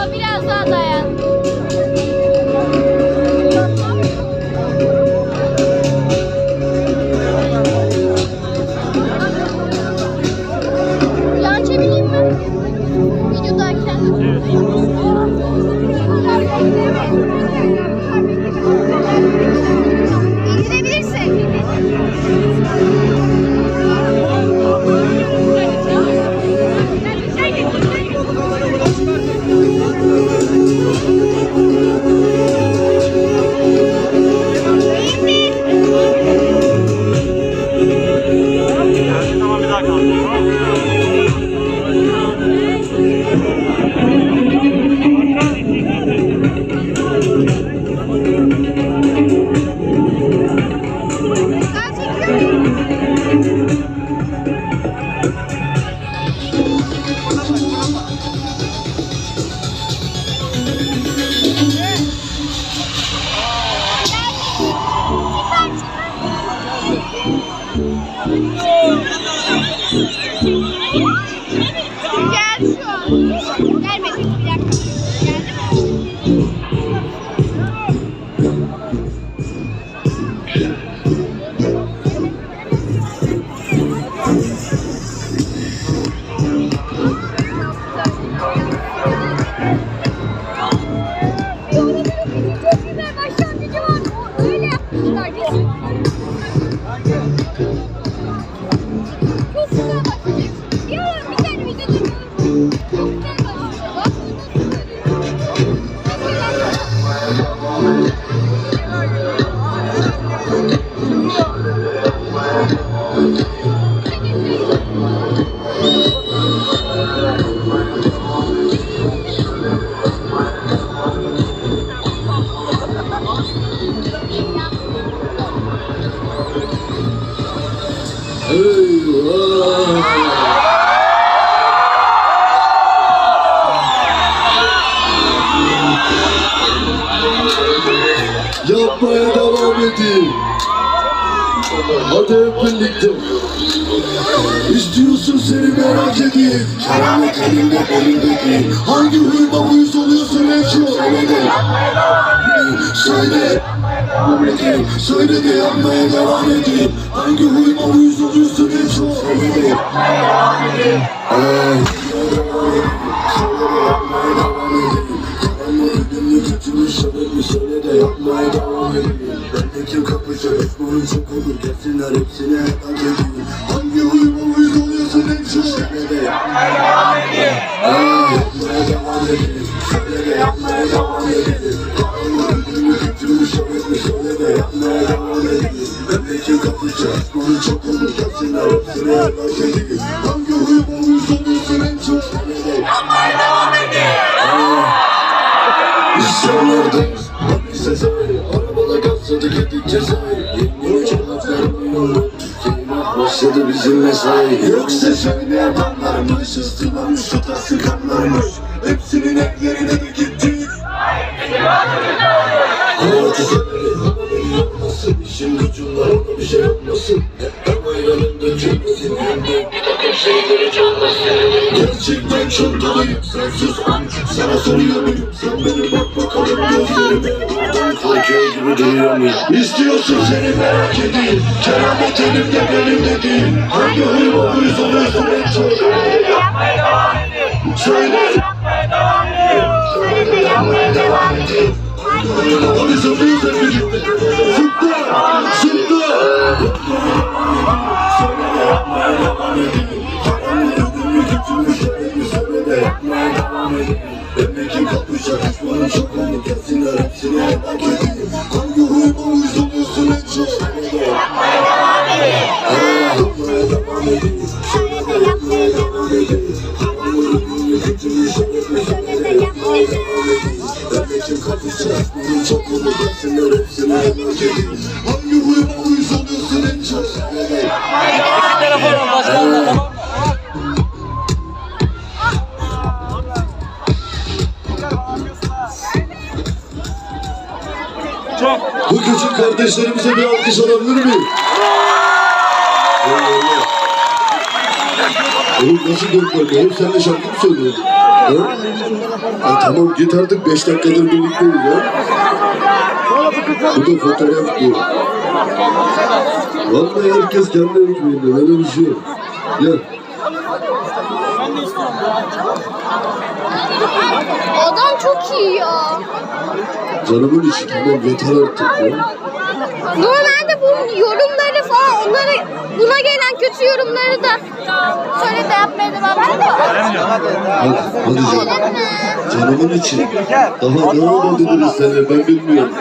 Mustafa biraz daha dayan. Yan çevireyim mi? Gel Yapmaya devam edin. Hadi hep birlikte. İstiyorsun seni merak edeyim. Keramet elimde elimdeki. Hangi huyuma uyuz oluyorsun en çok? Söyle de. Söyle. Söyle de yapmaya devam edeyim. Hangi huyuma uyuz oluyorsun en çok? Söyle de. Ay. Söyle söyle de yapmaya devam edeyim Bendeki kapıcı Bunun çok olur gelsinler hepsine hak edeyim Hangi huyuma uyuz oluyorsun çok Söyle de yapmaya devam edeyim Yapmaya devam edeyim Söyle yapmaya devam edeyim başladı bizim mesai Yoksa söyle adamlarmış Istılamış tutar sıkanlarmış Hepsinin evlerine de gittik Hayatı Haberin yapmasın İşin gücün var bir şey yapmasın Hep ben ayranın dökülmesin bir takım şeyleri çalmasın Gerçekten çok Sen sus amcık Sana soruyor muyum Sen benim bak bakalım gözlerime Korkuyor gibi duruyor muyum İstiyorsun seni merak edeyim Keramet elimde benim değil Hangi huyuma uyuz oluyorsun en çok Söyle Söyle de yapmaya devam edeyim yapmaya devam edeyim Emrekin kapışa düşmanın çok oldu Gelsinler hepsini hak edeyim Hangi huyuma uyuz oluyorsun en çok yapmaya devam edeyim Yapmaya devam edeyim Söyle de yapmaya devam edeyim Karanlığı günü götürmüş elimi Söyle de yapmaya devam edeyim Bu küçük kardeşlerimize bir alkış alabilir miyim? Eyvallah. Oğlum nasıl dakika? Hep sen de şarkı mı söylüyorsun? Ha? Ha, tamam git artık beş dakikadır birlikteyiz ha. Bu da fotoğraf diyor. Vallahi herkes kendi ekmeğinde. Öyle bir şey yok. Gel. Adam çok iyi ya. Canımın içi tamam yeter artık ya. Normalde bu yorumları falan onları buna gelen kötü yorumları da söyle de yapmaya devam. Hadi, hadi canım. Canımın içi. Daha ne olabiliriz seninle ben bilmiyorum.